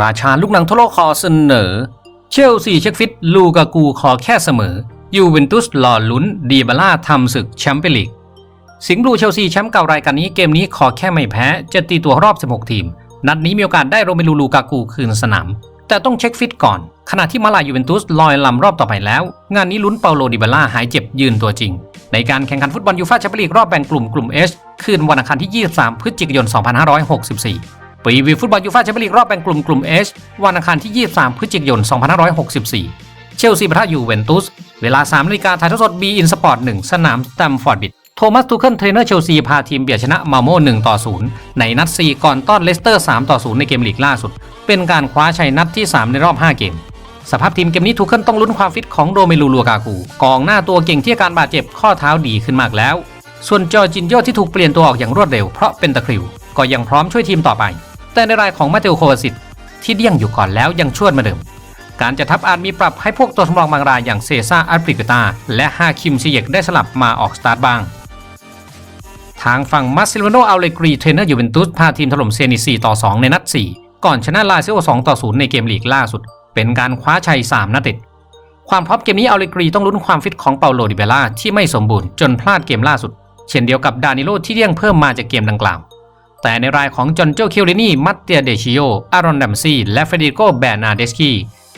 ราชาลูกหนังทั่วโลกขอเสนอ เชลซีเช็คฟิต ลูกากูขอแค่เสมอ ยูเวนตุสหล่อลุ้น ดีบาล่าทำศึกแชมเปี้ยนลีก สิงห์บลูเชลซีแชมป์เก่ารายการนี้เกมนี้ขอแค่ไม่แพ้จะตีตัวรอบ 16 ทีม นัดนี้มีโอกาสได้โรเมลูลูกากูคืนสนาม แต่ต้องเช็คฟิตก่อน ขณะที่มาลายูเวนตุสลอยลำรอบต่อไปแล้ว งานนี้ลุ้นเปาโลดิบาล่าหายเจ็บยืนตัวจริง ในการแข่งขันฟุตบอลยูฟ่าแชมเปี้ยนลีกรอบแบ่งกลุ่มกลุ่ม H คืนวันอังคารที่ 23 พฤศจิกายน 2564 ปีวิวฟุตบอลยูฟ่าแชมเปี้ยนลีกรอบแบ่งกลุ่มกลุ่ม H วันอังคารที่ 23 พฤศจิกายน 2564 เชลซีปะทะยูเวนตุส เวลา3นาฬิกาถ่ายทอดสดบีอินสปอร์ต1สนามสแตมฟอร์ดบิดโทมัสทูเคิลเทรนเนอร์เชลซีพาทีมเบียดชนะมาโม่1ต่อ0ในนัด 4 ก่อนต้อนเลสเตอร์3ต่อ0ในเกมลีกล่าสุด เป็นการคว้าชัยนัดที่ 3 ในรอบ 5 เกม สภาพทีมเกมนี้ทูเคิลต้องลุ้นความฟิตของโดเมลูลูกากูกองหน้าตัวเก่งที่อาการบาดเจ็บข้อเท้าดีขึ้นมากแล้ว ส่วนจอร์จินโยที่ถูกเปลี่ยนตัวออกอย่างรวดเร็วเพราะเป็นตะคริว ก็ยังพร้อมช่วยทีมต่อไป แต่ในรายของมาเตโอโควาซิตที่เดี่ยงอยู่ก่อนแล้วยังชวดมาเดิม การจัดทัพอาจมีปรับให้พวกตัวสำรองบางรายอย่างเซซ่าอัลปริกตาและฮาคิมซิเยกได้สลับมาออกสตาร์ทบ้าง ทางฝั่งมาซิลโนอัลเลกรีเทรนเนอร์ยูเวนตุสพาทีมถล่มเซนิ4ต่อ 2 ในนัด 4 ก่อนชนะลาซิโอ2ต่อ 0 ในเกมลีกล่าสุด เป็นการคว้าชัย 3นัดติดความพร้อมเกมนี้อัลเลกรีต้องลุ้นความฟิตของเปาโลดิเบล่าที่ไม่สมบูรณ์จนพลาดเกมล่าสุด เช่นเดียวกับดานิโลที่เลี่ยงเพิ่มมาจากเกมดังกล่าว แต่ในรายของจอนโจคิวรินีมัตเตียเดชิโอ อารอนดัมซี และเฟรดิโกแบนาเดสกี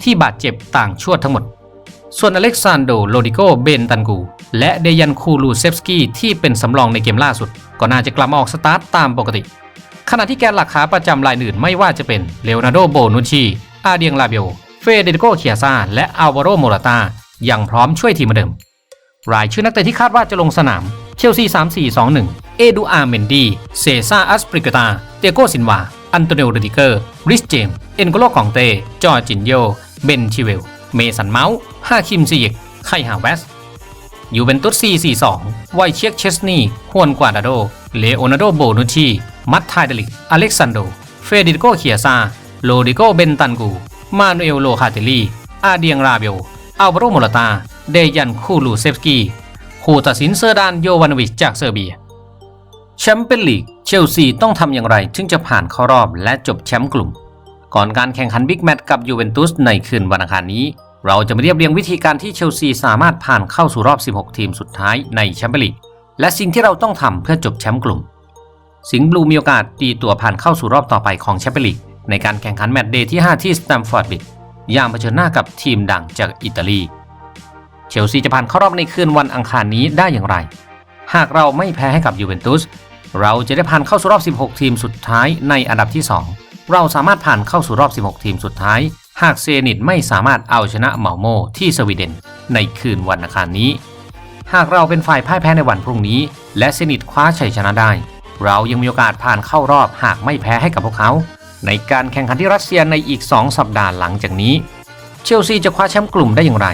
ที่บาดเจ็บต่างชวดทั้งหมด ส่วนอเล็กซานโดโลดิโก เบนตันกู และเดยันคูลูเซฟสกี้ที่เป็นสำรองในเกมล่าสุด ก็น่าจะกลับมาออกสตาร์ตตามปกติ ขณะที่แกนหลักขาประจำรายอื่นไม่ว่าจะเป็นเลโอนาร์โดโบนุชีอาเดียงลาเบโอเฟเดริโกเคียซาและอัลวาโรโมราตายังพร้อมช่วยทีมเหมือนเดิม รายชื่อนักเตะที่คาดว่าจะลงสนามเชลซี 3421 เอดูอาร์เมนดี เซซาอัสปริกตา เตโกซินวา อันโตเนโอเดดิเกอร์ ริสเจม เอ็นโกโลกองเต จอร์จินโย เบนชิเวล เมสันเมาส์ฮาคิมซียกไคฮาเวสยูเวนตุส 442 ไวเชียกเชสนีฮวนกวาดาโด เลโอนาร์โดโบนุชี มัตไทเดลิก อเล็กซานโด เฟเดริโกเคียซา โลดิโกเบนตันกู มานูเอลโลคาเตลี อาเดียงราเบลอัลวาโรโมลาตา เดยันคูลูเซฟสกี้คู่ตัดสินเซอร์ดานโยวานวิชจากเซอร์เบีย แชมเปี้ยนลีกเชลซีต้องทำอย่างไรถึงจะผ่านเข้ารอบและจบแชมป์กลุ่ม ก่อนการแข่งขันบิ๊กแมตช์กับยูเวนตุสในคืนวันอังคารนี้ เราจะมาเรียบเรียงวิธีการที่เชลซีสามารถผ่านเข้าสู่รอบ 16 ทีมสุดท้ายในแชมเปี้ยนลีกและสิ่งที่เราต้องทำเพื่อจบแชมป์กลุ่ม สิงห์บลูมีโอกาสตีตัวผ่านเข้าสู่รอบต่อไปของแชมเปี้ยนลีกในการแข่งขันแมตช์เดย์ที่ 5 ที่สแตมฟอร์ดบิดย่างเผชิญหน้ากับทีมดังจากอิตาลี เชลซีจะผ่านเข้ารอบในคืนวันอังคารนี้ได้อย่างไร หากเราไม่แพ้ให้กับยูเวนตุสเราจะได้ผ่านเข้าสู่รอบ 16 ทีมสุดท้ายในอันดับที่ 2 เราสามารถผ่านเข้าสู่รอบ 16 ทีมสุดท้าย หากเซนิตไม่สามารถเอาชนะเมาโมที่สวีเดน ในคืนวันอังคารนี้ หากเราเป็นฝ่ายพ่ายแพ้ในวันพรุ่งนี้ และเซนิตคว้าชัยชนะได้ เรายังมีโอกาสผ่านเข้ารอบหากไม่แพ้ให้กับพวกเขา ในการแข่งขันที่รัสเซียในอีก 2 สัปดาห์หลังจากนี้ เชลซีจะคว้าแชมป์กลุ่มได้อย่างไร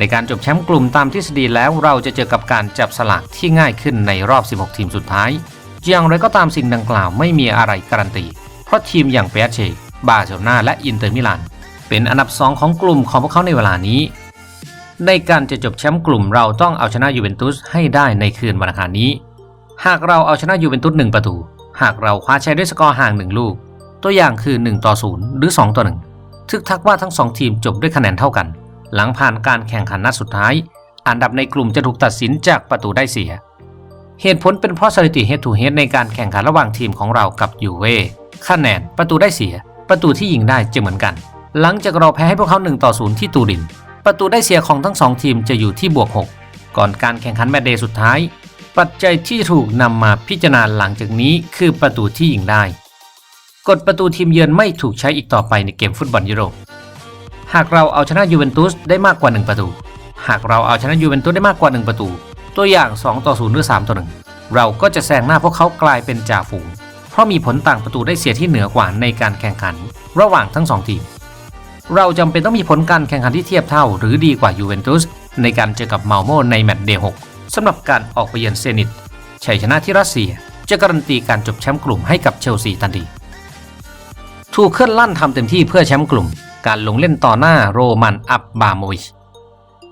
ในการจบแชมป์กลุ่มตามทฤษฎีแล้วเราจะเจอกับการจับสลากที่ง่ายขึ้นในรอบ 16 ทีมสุดท้ายอย่างไรก็ตามสิ่งดังกล่าวไม่มีอะไรการันตี เพราะทีมอย่างเปียเช บาร์เซโลนาและอินเตอร์มิลาน เป็นอันดับ 2 ของกลุ่มของพวกเขาในเวลานี้ ในการจะจบแชมป์กลุ่มเราต้องเอาชนะยูเวนตุสให้ได้ในคืนวันอังคารนี้ หากเราเอาชนะยูเวนตุส1ประตู หากเราคว้าชัยด้วยสกอร์ห่าง 1 ลูก ตัวอย่างคือ 1 ต่อ 0 หรือ 2 ต่อ 1 ทึกทักว่าทั้ง 2 ทีมจบด้วยคะแนนเท่ากัน หลังผ่านการแข่งขันนัดสุดท้าย อันดับในกลุ่มจะถูกตัดสินจากประตูได้เสีย เหตุผลเป็นเพราะสถิติ head to head ในการแข่งขันระหว่างทีมของเรากับยูเว่คะแนนประตูได้เสีย ประตูที่ยิงได้จะเหมือนกัน หลังจากเราแพ้ให้พวกเขา1ต่อ0ที่ตูริน ประตูได้เสียของทั้ง 2 ทีมจะอยู่ที่บวก 6 ก่อนการแข่งขันแมตช์เดย์สุดท้าย ปัจจัยที่ถูกนำมาพิจารณาหลังจากนี้คือประตูที่ยิงได้ กฎประตูทีมเยือนไม่ถูกใช้อีกต่อไปในเกมฟุตบอลยุโรป หากเราเอาชนะยูเวนตุสได้มากกว่า 1 ประตู หากเราเอาชนะยูเวนตุสได้มากกว่า 1 ประตู ตัวอย่าง 2 ต่อ 0 หรือ 3 ต่อ 1 เราก็จะแซงหน้าพวกเขากลายเป็นจ่าฝูง เพราะมีผลต่างประตูได้เสียที่เหนือกว่าในการแข่งขัน ระหว่างทั้ง 2 ทีม เราจำเป็นต้องมีผลการแข่งขันที่เทียบเท่า หรือดีกว่ายูเวนตุสในการเจอกับเมาโมในแมตช์เดย์6สำหรับการออกไปเยือนเซนิตชัยชนะที่รัสเซียจะการันตีการจบแชมป์กลุ่มให้กับเชลซีทันทีถูกเคลื่อนลั่นทำเต็มที่เพื่อแชมป์กลุ่ม การลงเล่นต่อหน้าโรมันอับบาโมวิช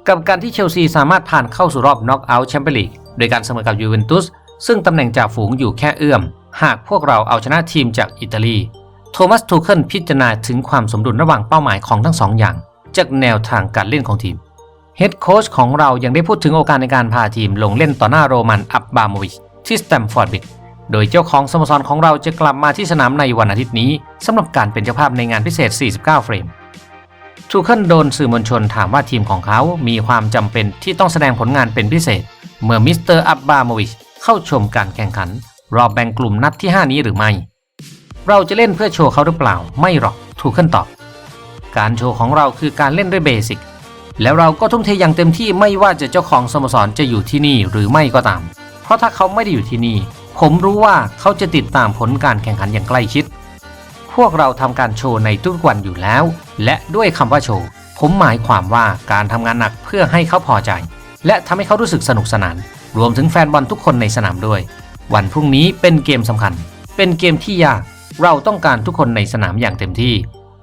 กับการที่เชลซีสามารถผ่านเข้าสู่รอบน็อกเอาท์แชมเปี้ยนลีกโดยการเสมอกับยูเวนตุสซึ่งตำแหน่งจ่าฝูงอยู่แค่เอื้อม หากพวกเราเอาชนะทีมจากอิตาลี โทมัสทูเคิลพิจารณาถึงความสมดุลระหว่างเป้าหมายของทั้งสองอย่าง จากแนวทางการเล่นของทีมเฮดโค้ชของเรายังได้พูดถึงโอกาสในการพาทีมลงเล่นต่อหน้าโรมันอับบาโมวิชที่สแตมฟอร์ดบิดโดยเจ้าของสโมสรของเราจะกลับมาที่สนามในวันอาทิตย์นี้สำหรับการเป็นเจ้าภาพในงานพิเศษ 49 เฟรม ทูเคิลโดนสื่อมวลชนถามว่าทีมของเขา มีความจำเป็นที่ต้องแสดงผลงานเป็นพิเศษ เมื่อมิสเตอร์อับบาโมวิชเข้าชมการแข่งขัน รอบแบ่งกลุ่มนัดที่ 5 นี้หรือไม่ เราจะเล่นเพื่อโชว์เขาหรือเปล่า ไม่หรอกทูเคิลตอบ การโชว์ของเราคือการเล่นด้วยเบสิกแล้วเราก็ทุ่มเทอย่างเต็มที่ไม่ว่าจะเจ้าของสโมสรจะอยู่ที่นี่หรือไม่ก็ตาม เพราะถ้าเขาไม่ได้อยู่ที่นี่ ผมรู้ว่าเขาจะติดตามผลการแข่งขันอย่างใกล้ชิด วกเราทำการโชว์ในทุกวันอยู่แล้ว และด้วยคำว่าโชว์ ผมหมายความว่าการทำงานหนักเพื่อให้เขาพอใจ และทำให้เขารู้สึกสนุกสนาน รวมถึงแฟนบอลทุกคนในสนามด้วย วันพรุ่งนี้เป็นเกมสำคัญ เป็นเกมที่ยาก เราต้องการทุกคนในสนามอย่างเต็มที่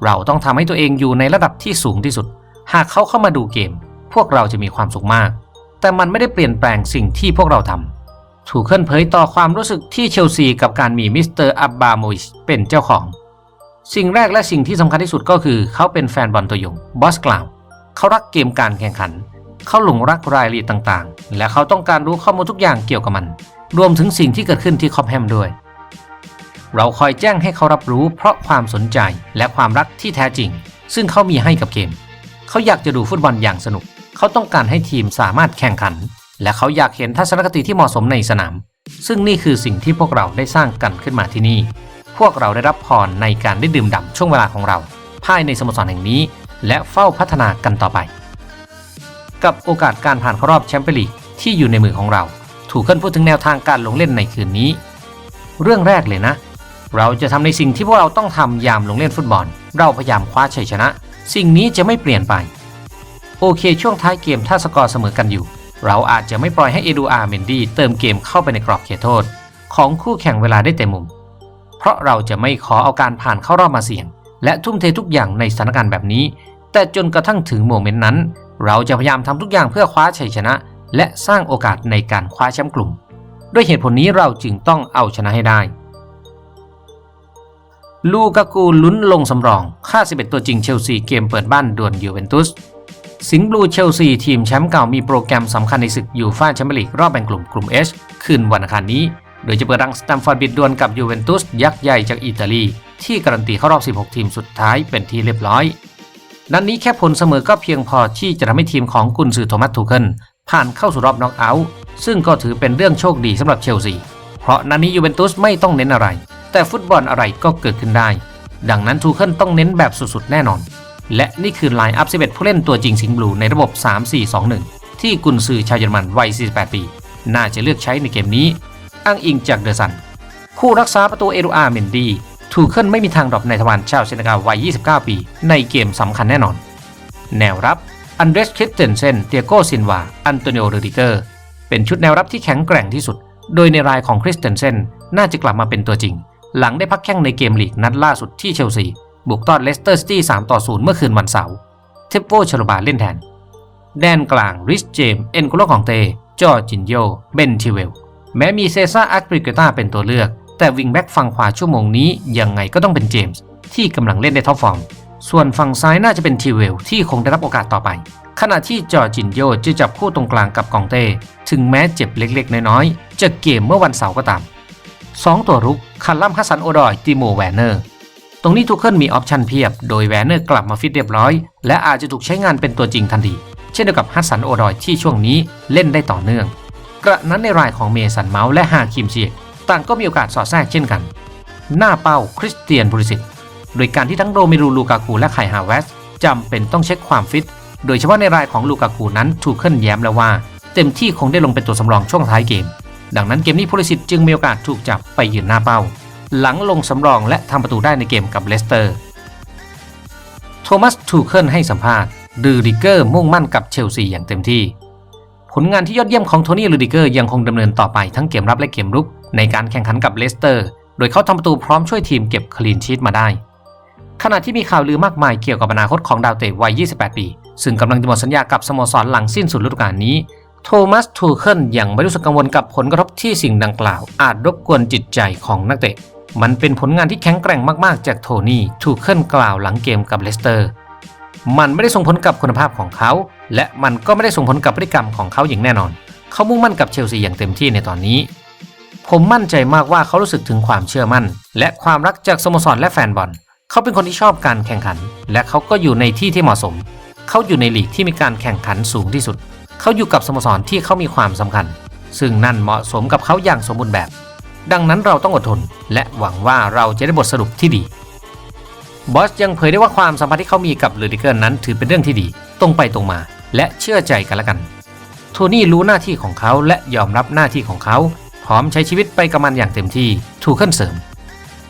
เราต้องทำให้ตัวเองอยู่ในระดับที่สูงที่สุด หากเขาเข้ามาดูเกม พวกเราจะมีความสุขมาก แต่มันไม่ได้เปลี่ยนแปลงสิ่งที่พวกเราทำถูกเคลื่อนเผยต่อความรู้สึกที่เชลซีกับการมีมิสเตอร์อับบาโมวิชเป็นเจ้าของ สิ่งแรกและสิ่งที่สำคัญที่สุดก็คือเขาเป็นแฟนบอลตัวยงบอสกล่าว เขารักเกมการแข่งขัน เขาหลงรักรายละเอียดต่างๆ และเขาต้องการรู้ข้อมูลทุกอย่างเกี่ยวกับมัน รวมถึงสิ่งที่เกิดขึ้นที่คอปแฮมด้วย เราคอยแจ้งให้เขารับรู้เพราะความสนใจและความรักที่แท้จริง ซึ่งเขามีให้กับเกม เขาอยากจะดูฟุตบอลอย่างสนุก เขาต้องการให้ทีมสามารถแข่งขัน และเขาอยากเห็นทัศนคติที่เหมาะสมในสนาม ซึ่งนี่คือสิ่งที่พวกเราได้สร้างกันขึ้นมาที่นี่ พวกเราได้รับพรในการได้ดื่มด่ำช่วงเวลาของเรา ภายในสโมสรแห่งนี้ และเฝ้าพัฒนากันต่อไป กับโอกาสการผ่านเข้ารอบแชมเปี้ยนลีกที่อยู่ในมือของเรา ถูกขึ้นพูดถึงแนวทางการลงเล่นในคืนนี้ เรื่องแรกเลยนะ เราจะทำในสิ่งที่พวกเราต้องทำยามลงเล่นฟุตบอล เราพยายามคว้าชัยชนะ สิ่งนี้จะไม่เปลี่ยนไป โอเค ช่วงท้ายเกมถ้าสกอร์เสมอกันอยู่ เราอาจจะไม่ปล่อยให้เอดูอาร์เมนดีเติมเกมเข้าไปในกรอบเขตโทษ ของคู่แข่งเวลาได้เต็มมุม ราะเราจะไม่ขอเอาการผ่านเข้ารอบมาเสี่ยง และทุ่มเททุกอย่างในสถานการณ์แบบนี้ แต่จนกระทั่งถึงโมเมนต์นั้น เราจะพยายามทำทุกอย่างเพื่อคว้าชัยชนะ และสร้างโอกาสในการคว้าแชมป์กลุ่ม ด้วยเหตุผลนี้เราจึงต้องเอาชนะให้ได้ ลูกากูลุ้นลงสำรอง ค่า 11 ตัวจริงเชลซีเกมเปิดบ้านดวลยูเวนตุสสิงห์บลูเชลซีทีมแชมป์เก่ามีโปรแกรมสำคัญในศึกยูฟ่าแชมเปี้ยนลีกรอบแบ่งกลุ่มกลุ่ม H คืนวันอังคารนี้ โดยจะเปิดรังสแตมฟอร์ดบิดดวลกับยูเวนตุสยักษ์ใหญ่จากอิตาลี ที่การันตีเข้ารอบ 16 ทีมสุดท้ายเป็นที่เรียบร้อยนัดนนี้แค่ผลเสมอก็เพียงพอที่จะทำให้ทีมของกุนซือโทมัสทูเคิลผ่านเข้าสู่รอบน็อกเอาท์ซึ่งก็ถือเป็นเรื่องโชคดีสำหรับเชลซี เพราะนัดนนี้ยูเวนตุสไม่ต้องเน้นอะไร แต่ฟุตบอลอะไรก็เกิดขึ้นได้ ดังนั้นทูเคิลต้องเน้นแบบสุดๆแน่นอน และนี่คือไลน์อัพ 11 ผู้เล่นตัวจริงสิงห์บลูในระบบ 3-4-2-1 ที่กุนซือชาวเยอรมันวัย 48 ปี น่าจะเลือกใช้ในเกมนี้ อ้างอิงจากเดอะซัน คู่รักษาประตูเอดูอาร์เมนดีทูกเคิลไม่มีทางดรอปในทวารชาวเซนกาวัย 29 ปี ในเกมสำคัญแน่นอน แนวรับอันเดรสคริสเตนเซนเตียโกซินวา อันโตนิโอเรดิเกอร์ เป็นชุดแนวรับที่แข็งแกร่งที่สุด โดยในรายของคริสเตนเซนน่าจะกลับมาเป็นตัวจริง หลังได้พักแข้งในเกมลีกนัดล่าสุดที่เชลซี บุกต้อนเลสเตอร์ซิตี้ 3 ต่อ 0 เมื่อคืนวันเสาร์เทปโปชโลบาเล่นแทน แดนกลางริชเจมเอ็นโกโลของเตจอจินโย เบนทิเวล แม้มีเซซ่าอักปริกตาเป็นตัวเลือก แต่วิงแบ็กฝั่งขวาชั่วโมงนี้ยังไงก็ต้องเป็นเจมส์ที่กำลังเล่นในท็อปฟอร์ม ส่วนฝั่งซ้ายน่าจะเป็นทิเวลที่คงได้รับโอกาสต่อไป ขณะที่จอจินโยจะจับคู่ตรงกลางกับกองเต้ ถึงแม้เจ็บเล็กๆ น้อยๆจากเกมเมื่อวันเสาร์ก็ตาม 2 ตัวรุกคันลัมฮัสซันโอดอยติโมแวนเนอร์ตรงนี้ทูเคิลมีออปชันเพียบ โดยแวนเนอร์กลับมาฟิตเรียบร้อย และอาจจะถูกใช้งานเป็นตัวจริงทันที เช่นเดียวกับฮัสซันโอดอยที่ช่วงนี้เล่นได้ต่อเนื่อง กระนั้นในรายของเมสันเมาส์และฮาคิมเชียต่างก็มีโอกาสสอดแทรกเช่นกัน หน้าเป้าคริสเตียนบริสิตโดยการที่ทั้งโรเมรูลูกากูและไคฮาเวสจำเป็นต้องเช็คความฟิต โดยเฉพาะในรายของลูกากูนั้นทูเคิลแย้มแล้วว่า เต็มที่คงได้ลงเป็นตัวสำรองช่วงท้ายเกม ดังนั้นเกมนี้พูลิสิตจึงมีโอกาสถูกจับไปยืนหน้าเป้า หลังลงสำรองและทำประตูได้ในเกมกับเลสเตอร์ โทมัสทูเคิลให้สัมภาษณ์ดือริเกอร์มุ่งมั่นกับเชลซีอย่างเต็มที่ ผลงานที่ยอดเยี่ยมของโทนี่ลูดิเกอร์ยังคงดำเนินต่อไปทั้งเกมรับและเกมรุก ในการแข่งขันกับเลสเตอร์ โดยเขาทำประตูพร้อมช่วยทีมเก็บคลีนชีตมาได้ ขณะที่มีข่าวลือมากมายเกี่ยวกับอนาคตของดาวเตะวัย 28 ปี ซึ่งกำลังจะหมดสัญญากับสโมสรหลังสิ้นสุดฤดูกาลนี้โทมัสทูเคิลยังไม่รู้สึกกังวลกับผลกระทบที่สิ่งดังกล่าว อาจรบกวนจิตใจของนักเตะ มันเป็นผลงานที่แข็งแกร่งมากๆ จากโทนี่ถูกเคลื่อนกล่าวหลังเกมกับเลสเตอร์ มันไม่ได้ส่งผลกับคุณภาพของเขา และมันก็ไม่ได้ส่งผลกับพฤติกรรมของเขาอย่างแน่นอน เขามุ่งมั่นกับเชลซีอย่างเต็มที่ในตอนนี้ ผมมั่นใจมากว่าเขารู้สึกถึงความเชื่อมั่น และความรักจากสโมสรและแฟนบอล เขาเป็นคนที่ชอบการแข่งขัน และเขาก็อยู่ในที่ที่เหมาะสม เขาอยู่ในลีกที่มีการแข่งขันสูงที่สุด เขาอยู่กับสโมสรที่เขามีความสำคัญ ซึ่งนั่นเหมาะสมกับเขาอย่างสมบูรณ์แบบ ดังนั้นเราต้องอดทน และหวังว่าเราจะได้บทสรุปที่ดีบอสยังเผยได้ว่าความสัมพันธ์ที่เขามีกับลูดิเกอร์นั้นถือเป็นเรื่องที่ดี ตรงไปตรงมา และเชื่อใจกันละกัน โทนี่รู้หน้าที่ของเขาและยอมรับหน้าที่ของเขา พร้อมใช้ชีวิตไปกับมันอย่างเต็มที่ถูกขึ้นเสริม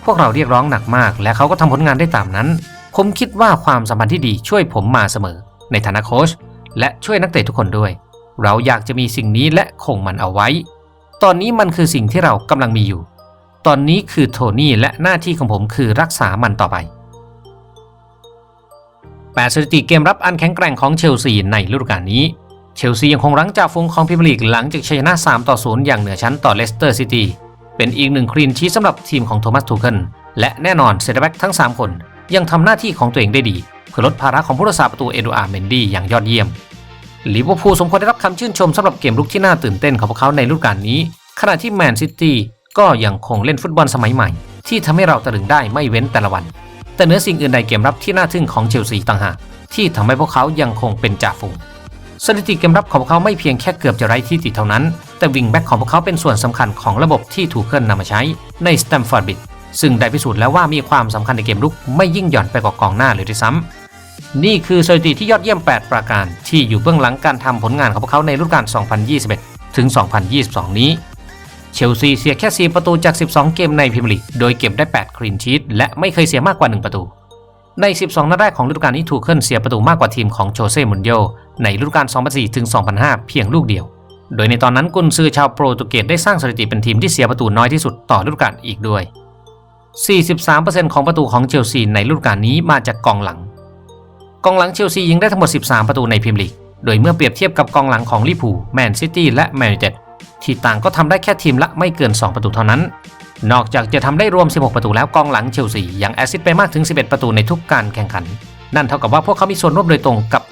พวกเราเรียกร้องหนักมาก และเขาก็ทำผลงานได้ตามนั้น ผมคิดว่าความสัมพันธ์ที่ดีช่วยผมมาเสมอ ในฐานะโค้ชและช่วยนักเตะทุกคนด้วย เราอยากจะมีสิ่งนี้และคงมันเอาไว้ ตอนนี้มันคือสิ่งที่เรากำลังมีอยู่ ตอนนี้คือโทนี่และหน้าที่ของผมคือรักษามันต่อไป แปดสถิติเกมรับอันแข็งแกร่งของเชลซีในฤดูกาลนี้ เชลซียังคงรั้งจ่าฝูงของพรีเมียร์ลีกหลังจากชนะ 3 ต่อ 0 อย่างเหนือชั้นต่อเลสเตอร์ซิตี้ เป็นอีกหนึ่งคลีนชีทสำหรับทีมของโทมัสทูเคิลและแน่นอนเซตแบ็กทั้ง 3 คน ยังทำหน้าที่ของตัวเองได้ดี เพื่อลดภาระของผู้รักษาประตูเอดูอาร์เมนดี้อย่างยอดเยี่ยมลิเวอร์พูลสมควรได้รับคำชื่นชมสำหรับเกมลุกที่น่าตื่นเต้นของพวกเขาในฤดูกาลนี้ ขณะที่แมนซิตี้ก็ยังคงเล่นฟุตบอลสมัยใหม่ ที่ทำให้เราตะลึงได้ไม่เว้นแต่ละวัน แต่เหนือสิ่งอื่นใดเกมรับที่น่าทึ่งของเชลซีต่างหากที่ทำให้พวกเขายังคงเป็นจ่าฝูงสถิติเกมรับของพวกเขาไม่เพียงแค่เกือบจะไร้ที่ติเท่านั้น แต่วิงแบ็กของพวกเขาเป็นส่วนสำคัญของระบบที่ถูกเคลื่อนนำมาใช้ในสแตมฟอร์ดบิดซึ่งได้พิสูจน์แล้วว่ามีความสำคัญในเกมรุกไม่ยิ่งหย่อนไปกว่ากองหน้าเลยด้วยซ้ำนี่คือสถิติที่ยอดเยี่ยม 8 ประการ ที่อยู่เบื้องหลังการทำผลงานของพวกเขาในฤดูกาล2021 ถึง 2022 นี้ เชลซีเสียแค่ 4 ประตูจาก 12 เกมในพรีเมียร์ลีก โดยเก็บได้ 8 คลีนชีตและไม่เคยเสียมากกว่า 1 ประตู ใน 12 นัดแรกของฤดูกาลนี้ถูกเคิลเสียประตูมากกว่าทีมของโจเซ่มุนโยในฤดูกาล 2004ถึง2005 เพียงลูกเดียว โดยในตอนนั้นกุนซือชาวโปรตุเกสได้สร้างสถิติเป็นทีมที่เสียประตูน้อยที่สุดต่อฤดูกาลอีกด้วย 43%ของประตูของเชลซีในฤดูกาลนี้มาจากกองหลัง กองหลังเชลซียิงได้ทั้งหมด 13 ประตูในพรีเมียร์ลีก โดยเมื่อเปรียบเทียบกับกองหลังของลิเวอร์พูลแมนซิตี้และแมนยูไนเต็ด ที่ต่างก็ทำได้แค่ทีมละไม่เกิน 2 ประตูเท่านั้น นอกจากจะทำได้รวม 16 ประตูแล้วกองหลังเชลซียังแอซิสไปมากถึง 11 ประตูในทุกการแข่งขัน นั่นเท่ากับว่าพวกเขามีส่วนร่วมโดยตรงกับ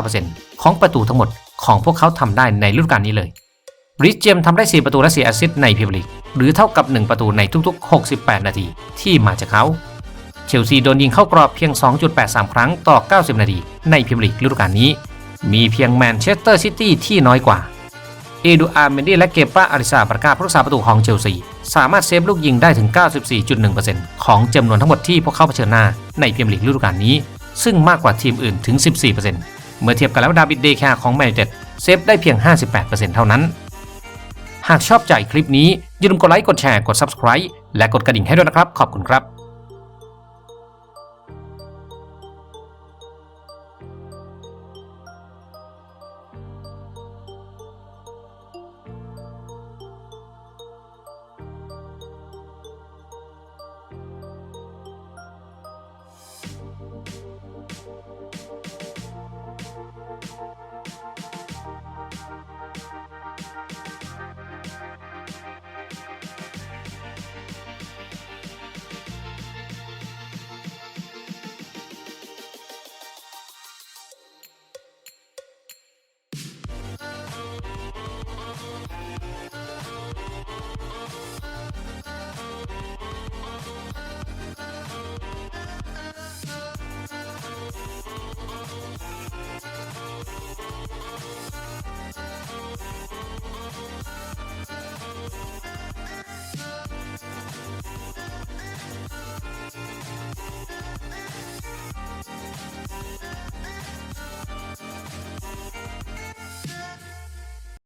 69%ของประตูทั้งหมดของพวกเขาทำได้ในฤดูกาลนี้เลยริชเจมทำได้ 4 ประตูและ 4 แอสซิสต์ในพรีเมียร์ลีกหรือเท่ากับ 1 ประตูในทุกๆ 68 นาทีที่มาจากเขาเชลซีโดนยิงเข้ากรอบเพียง 2.83 ครั้งต่อ 90 นาทีในพรีเมียร์ลีกฤดูกาลนี้ มีเพียงแมนเชสเตอร์ซิตี้ที่น้อยกว่า เอดูอาร์เมนดี้และเกปราอาริซาบราก้าผู้รักษาประตูของเชลซี สามารถเซฟลูกยิงได้ถึง 94.1%ของจำนวนทั้งหมดที่พวกเขาเผชิญหน้าในพรีเมียร์ลีกฤดูกาลนี้ ซึ่งมากกว่าทีมอื่นถึง 14%เมื่อเทียบกันแล้วดาวิดเดแคร์ของแมนยูไนเต็ดเซฟได้เพียง 58%เท่านั้น หากชอบใจคลิปนี้อย่าลืมกดไลค์กดแชร์กด Subscribe และกดกระดิ่งให้ด้วยนะครับ ขอบคุณครับ